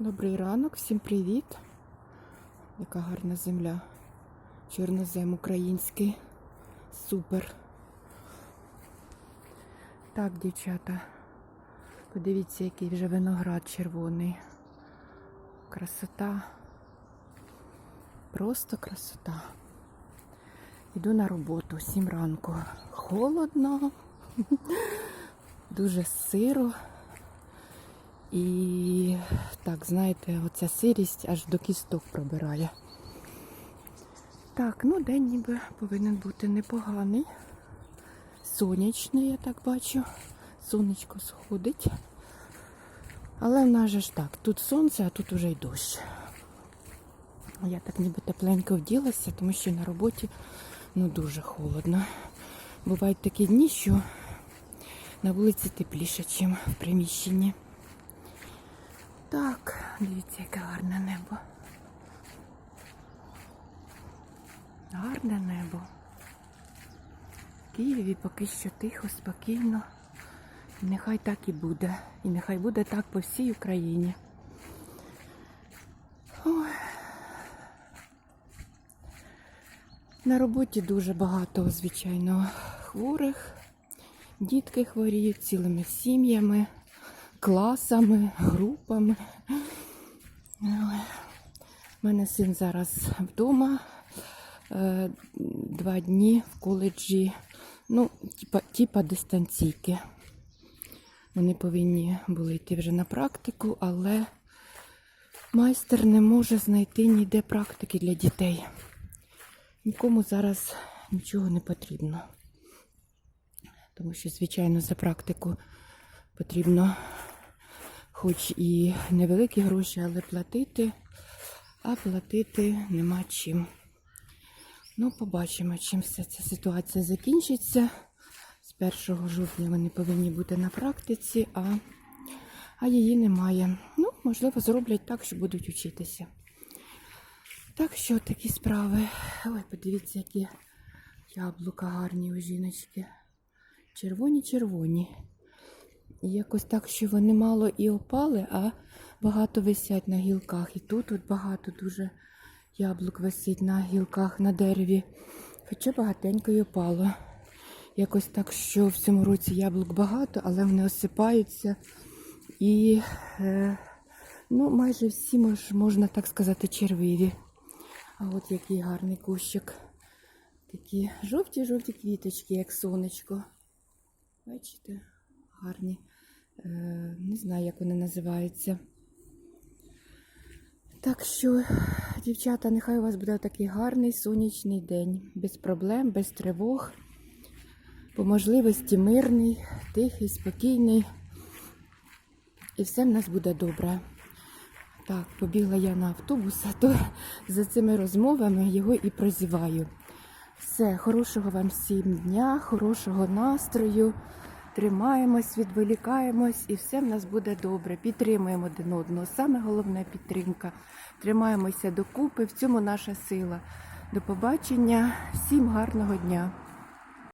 Добрий ранок, всім привіт. Яка гарна земля. Чорнозем український. Супер. Так, дівчата. Подивіться, який вже виноград червоний. Красота. Просто красота. Йду на роботу, 7 ранку. Холодно, дуже сиро. І так, знаєте, оця сирість аж до кісток пробирає. Так, ну день ніби повинен бути непоганий. Сонячний, я так бачу. Сонечко сходить. Але в нас же ж так, тут сонце, а тут уже й дощ. Я так ніби тепленько вділася, тому що на роботі ну дуже холодно. Бувають такі дні, що на вулиці тепліше, ніж в приміщенні. Так, дивіться, яке гарне небо. Гарне небо. В Києві поки що тихо, спокійно. І нехай так і буде. І нехай буде так по всій Україні. Ой. На роботі дуже багато, звичайно, хворих. Дітки хворіють цілими сім'ями класами, групами. У мене син зараз вдома е, два дні в коледжі, ну, типа, типа дистанційки. Вони повинні були йти вже на практику, але майстер не може знайти ніде практики для дітей. Нікому зараз нічого не потрібно. Тому що, звичайно, за практику потрібно хоч і невеликі гроші, але платити, а платити нема чим. Ну, побачимо, чим вся ця ситуація закінчиться. З 1 жовтня вони повинні бути на практиці, а, а її немає. Ну, можливо, зроблять так, що будуть вчитися. Так що такі справи. Ой, подивіться, які яблука гарні у жіночки. Червоні-червоні. І якось так, що вони мало і опали, а багато висять на гілках. І тут от багато дуже яблук висить на гілках на дереві. Хоча багатенько й опало. Якось так, що в цьому році яблук багато, але вони осипаються. І е, ну, майже всі мож, можна так сказати червиві. А от який гарний кущик. Такі жовті-жовті квіточки, як сонечко. Бачите? гарні. Е, не знаю, як вони називаються. Так що, дівчата, нехай у вас буде такий гарний сонячний день. Без проблем, без тривог. По можливості мирний, тихий, спокійний. І все в нас буде добре. Так, побігла я на автобус, а то за цими розмовами його і прозіваю. Все, хорошого вам всім дня, хорошого настрою. Тримаємось, відволікаємось і все в нас буде добре. Підтримуємо один одного. Саме головне підтримка. Тримаємося докупи. В цьому наша сила. До побачення. Всім гарного дня.